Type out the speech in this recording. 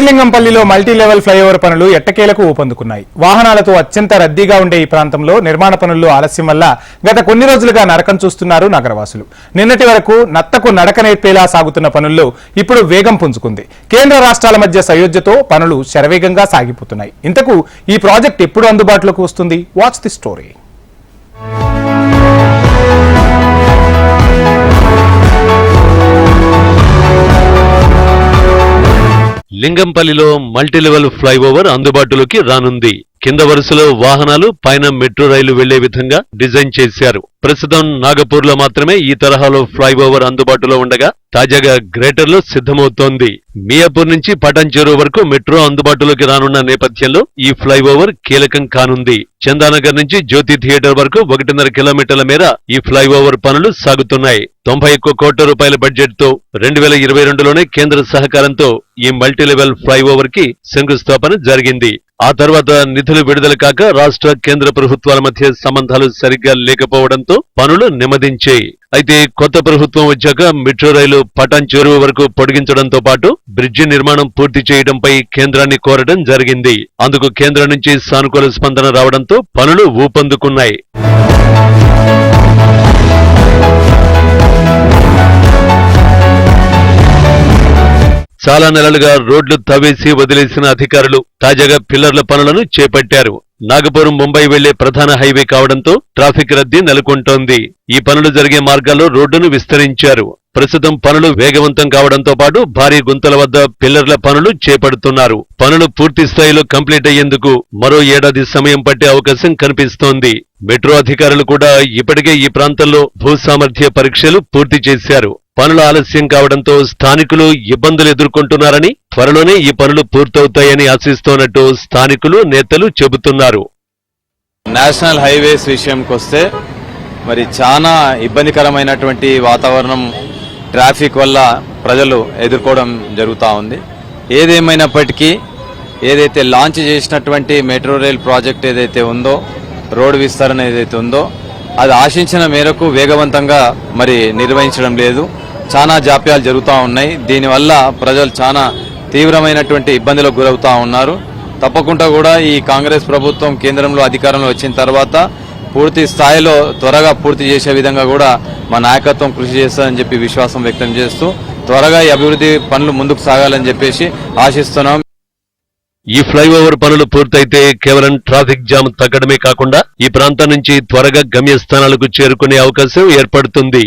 శేర్లింగంపల్లిలో multi level flyover పనులు ఎట్టకేలకు ఊపందుకున్నాయి. వాహనాలతో అత్యంత రద్దీగా ఉండే ఈ ప్రాంతంలో నిర్మాణ పనుల్లో ఆలస్యం వల్ల గత కొన్ని రోజులుగా నరకం చూస్తున్నారు నగరవాసులు. నిన్నటి వరకు నత్తకు నడక నేర్పేలా సాగుతున్న పనుల్లో ఇప్పుడు వేగం పుంజుకుంది. కేంద్ర రాష్ట్రాల మధ్య సయోధ్యతో పనులు శరవేగంగా సాగిపోతున్నాయి. ఇంతకు ఈ ప్రాజెక్ట్ ఎప్పుడు అందుబాటులోకి వస్తుంది? వాచ్ ది స్టోరీ లింగంపల్లిలో మల్టీలెవెల్ ఫ్లైఓవర్ అందుబాటులోకి రానుంది. కింద వరుసలో వాహనాలు పైన మెట్రో రైలు వెళ్ళే విధంగా డిజైన్ చేశారు. ప్రస్తుతం నాగపూర్లో మాత్రమే ఈ తరహాలో ఫ్లైఓవర్ అందుబాటులో ఉండగా తాజాగా గ్రేటర్లో సిద్ధమవుతోంది. మియాపూర్ నుంచి పటాన్ చెరువు వరకు మెట్రో అందుబాటులోకి రానున్న నేపథ్యంలో ఈ ఫ్లైఓవర్ కీలకం కానుంది. చందానగర్ నుంచి జ్యోతి థియేటర్ వరకు ఒకటిన్నర కిలోమీటర్ల మేర ఈ ఫ్లైఓవర్ పనులు సాగుతున్నాయి. తొంభై ఒక్క కోట్ల రూపాయల బడ్జెట్తో రెండు వేల ఇరవై రెండులోనే కేంద్ర సహకారంతో ఈ మల్టీ లెవెల్ ఫ్లైఓవర్కి శంకుస్థాపన జరిగింది. ఆ తర్వాత నిధులు విడుదల కాక రాష్ట్ర కేంద్ర ప్రభుత్వాల మధ్య సంబంధాలు సరిగ్గా లేకపోవడంతో పనులు నెమ్మదించాయి. అయితే కొత్త ప్రభుత్వం వచ్చాక మెట్రో రైలు పటాన్ చెరువు వరకు పొడిగించడంతో పాటు బ్రిడ్జి నిర్మాణం పూర్తి చేయడంపై కేంద్రాన్ని కోరడం జరిగింది. అందుకు కేంద్రం నుంచి సానుకూల స్పందన రావడంతో పనులు ఊపందుకున్నాయి. చాలా నెలలుగా రోడ్లు తవ్వేసి వదిలేసిన అధికారులు తాజాగా పిల్లర్ల పనులను చేపట్టారు. నాగపురం ముంబై వెళ్ళే ప్రధాన హైవే కావడంతో ట్రాఫిక్ రద్దీ నెలకొంటోంది. ఈ పనులు జరిగే మార్గాల్లో రోడ్డును విస్తరించారు. ప్రస్తుతం పనులు వేగవంతం కావడంతో పాటు భారీ గుంతల వద్ద పిల్లర్ల పనులు చేపడుతున్నారు. పనులు పూర్తి స్థాయిలో కంప్లీట్ అయ్యేందుకు మరో ఏడాది సమయం పట్టే అవకాశం కనిపిస్తోంది. మెట్రో అధికారులు కూడా ఇప్పటికే ఈ ప్రాంతంలో భూ సామర్థ్య పరీక్షలు పూర్తి చేశారు. పనులు ఆలస్యం కావడంతో స్థానికులు ఇబ్బందులు ఎదుర్కొంటున్నారని త్వరలోనే ఈ పనులు పూర్తవుతాయని ఆశిస్తోన్నట్టు స్థానికులు నేతలు చెబుతున్నారు. నేషనల్ హైవేస్ విషయంకి వస్తే మరి చాలా ఇబ్బందికరమైనటువంటి వాతావరణం ట్రాఫిక్ వల్ల ప్రజలు ఎదుర్కోవడం జరుగుతూ ఉంది. ఏదేమైనప్పటికీ ఏదైతే లాంచ్ చేసినటువంటి మెట్రో రైల్ ప్రాజెక్ట్ ఏదైతే ఉందో రోడ్డు విస్తరణ ఏదైతే ఉందో అది ఆశించిన మేరకు వేగవంతంగా మరి నిర్వహించడం లేదు. చాలా జాప్యాలు జరుగుతూ ఉన్నాయి. దీనివల్ల ప్రజలు చాలా తీవ్రమైనటువంటి ఇబ్బందులకు గురవుతూ ఉన్నారు. తప్పకుండా కూడా ఈ కాంగ్రెస్ ప్రభుత్వం కేంద్రంలో అధికారంలో వచ్చిన తర్వాత పూర్తి స్థాయిలో త్వరగా పూర్తి చేసే విధంగా కూడా మా నాయకత్వం కృషి చేస్తుందని చెప్పి విశ్వాసం వ్యక్తం చేస్తూ త్వరగా ఈ అభివృద్ధి పనులు ముందుకు సాగాలని చెప్పేసి ఆశిస్తున్నాం. ఈ ఫ్లైఓవర్ పనులు పూర్తయితే కేవలం ట్రాఫిక్ జామ్ తగ్గడమే కాకుండా ఈ ప్రాంతం నుంచి త్వరగా గమ్యస్థానాలకు చేరుకునే అవకాశం ఏర్పడుతుంది.